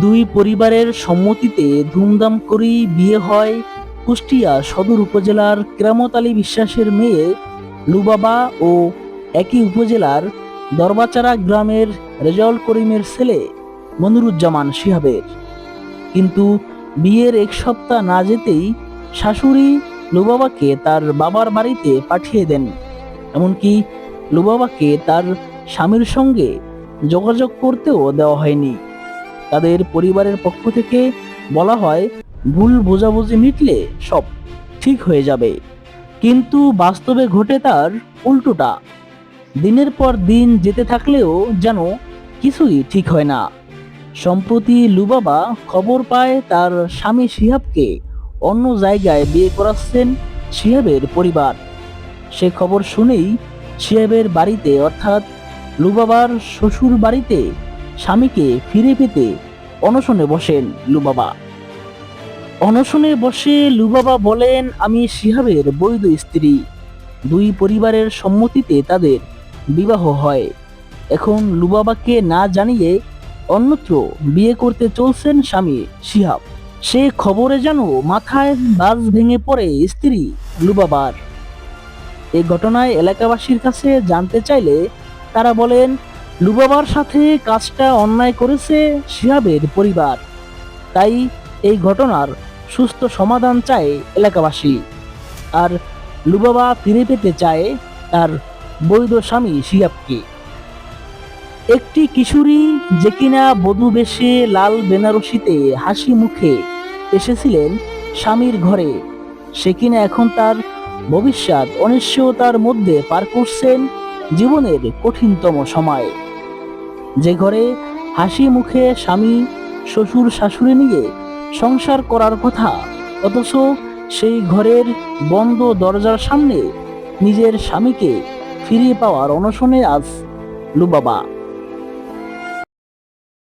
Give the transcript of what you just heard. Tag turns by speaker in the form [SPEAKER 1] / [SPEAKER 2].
[SPEAKER 1] দুই পরিবারের সম্মতিতে ধুমধাম করেই বিয়ে হয় কুষ্টিয়া সদর উপজেলার কেরামত আলী বিশ্বাসের মেয়ে লুবাবা ও একই উপজেলার দরবাচারা গ্রামের রেজাউল করিমের ছেলে মনিরুজ্জামান শিহাবের। কিন্তু বিয়ের এক সপ্তাহ না যেতেই শাশুড়ি লুবাবাকে তার বাবার বাড়িতে পাঠিয়ে দেন। এমনকি লুবাবাকে তার স্বামীর সঙ্গে যোগাযোগ করতেও দেওয়া হয়নি। তাদের পরিবারের পক্ষ থেকে বলা হয়, ভুল বোঝাবুঝি মিটলে সব ঠিক হয়ে যাবে। কিন্তু বাস্তবে ঘটে তার উল্টোটা। দিনের পর দিন যেতে থাকলেও যেন কিছুই ঠিক হয় না। সম্প্রতি লুবাবা খবর পায় তার স্বামী শিহাবকে অন্য জায়গায় বিয়ে করাচ্ছেন শিহাবের পরিবার। সে খবর শুনেই শিহাবের বাড়িতে অর্থাৎ লুবাবার শ্বশুর বাড়িতে স্বামীকে ফিরে পেতে অনশনে বসেন লুবাবা। অনশনে বসে লুবাবা বলেন, আমি শিহাবের বৈধ স্ত্রী। দুই পরিবারের সম্মতিতে তাদের বিবাহ হয়। এখন লুবাবাকে না জানিয়ে অন্যত্র বিয়ে করতে চলছেন স্বামী শিহাব। সে খবরে যেন মাথায় বাজ ভেঙে পড়ে স্ত্রী লুবাবার। এ ঘটনায় এলাকাবাসীর কাছে জানতে চাইলে তারা বলেন লুবাবার সাথে কাজটা অন্যায় করেছে শিহাবের পরিবার। তাই এই ঘটনার সুস্থ সমাধান চায় এলাকাবাসী। আর লুবাবা ফিরে পেতে চায় তার বৈধ স্বামী শিহাবকে। একটি কিশোরী যে কিনা বধূ বেশে লাল বেনারসিতে হাসি মুখে এসেছিলেন স্বামীর ঘরে, সে কিনা এখন তার ভবিষ্যৎ অনিশ্চয়তার মধ্যে পার করছেন জীবনের কঠিনতম সময়। যে ঘরে হাসি মুখে স্বামী, শ্বশুর, শাশুড়ি নিয়ে সংসার করার কথা, অথচ সেই ঘরের বন্ধ দরজার সামনে নিজের স্বামীকে ফিরিয়ে পাওয়ার অনশনে আজ লুবাবা।